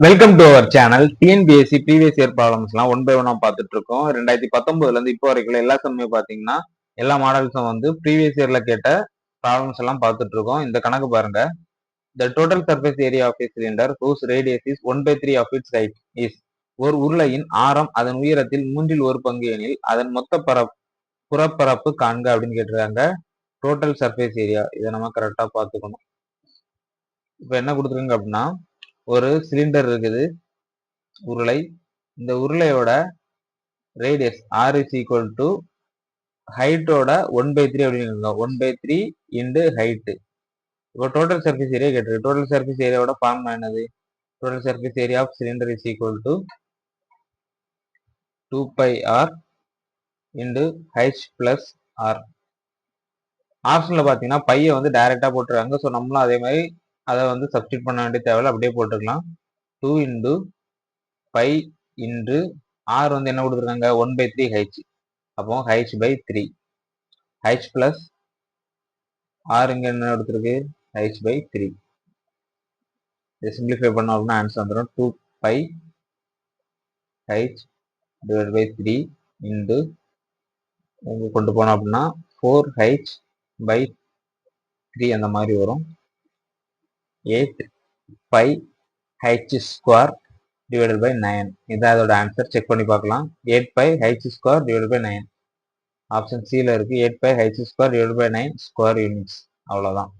Welcome to our channel TNPSC previous year ப்ராப்ளம்ஸ்லாம் one by ஒன்னாக பார்த்துட்டு இருக்கோம் ரெண்டாயிரத்தி பத்தொன்பதுல இருந்து இப்போ வரைக்கும் எல்லா சமயம் பார்த்தீங்கன்னா எல்லா மாடல்ஸும் வந்து ப்ரீவியஸ் இயர்ல கேட்ட ப்ராப்ளம்ஸ் எல்லாம் பார்த்துட்டு இருக்கோம் இந்த கணக்கு பாருங்க. The total surface area of cylinder whose radius is one by three of it's side is ஒரு உருளையின் ஆரம் அதன் உயரத்தில் மூன்றில் ஒரு பங்கு எனில் அதன் மொத்த பரப் புறப்பரப்பு காண்க அப்படின்னு கேட்டிருக்காங்க. டோட்டல் சர்ஃபேஸ் ஏரியா இதை நம்ம கரெக்டாக பார்த்துக்கணும். இப்போ என்ன கொடுத்துருங்க அப்படின்னா ஒரு சிலிண்டர் இருக்குது. உருளை. இந்த உருளையோட radius R is equal to ஹைட்டோட one by three அப்படின்னு one by three into height இப்போ டோட்டல் சர்ஃபேஸ் ஏரியா கேட்டிருக்கு. டோட்டல் சர்ஃபேஸ் ஏரியாவோட ஃபார்ம் என்னது? Total surface area of cylinder is equal to two pi R into H plus R ஆப்ஷனில் பார்த்தீங்கன்னா பையை வந்து டைரெக்டாக போட்டுருக்காங்க. ஸோ நம்மளும் அதே மாதிரி அதை வந்து சப்ஸ்டியூட் பண்ண வேண்டிய தேவையில்ல. அப்படியே போட்டுக்கலாம். Two into pi into R வந்து என்ன கொடுத்துருக்காங்க? ஒன் பை த்ரீ ஹைச் அப்போ H by three H plus R இங்கே என்ன கொடுத்துருக்கு? ஹைச் பை த்ரீ இதை சிம்பிளிஃபை பண்ணோம் அப்படின்னா ஆன்சர் வந்துடும் two pi H divide by three into இங்கே கொண்டு போனோம் அப்படின்னா ஃபோர் ஹைச் பை த்ரீ அந்த மாதிரி வரும். Eight five H square divided by nine இதான் அதோட ஆன்சர் செக் பண்ணி பார்க்கலாம். Eight five H square divide by nine option சியில் இருக்குது eight five H square divide by nine square units அவ்வளோதான்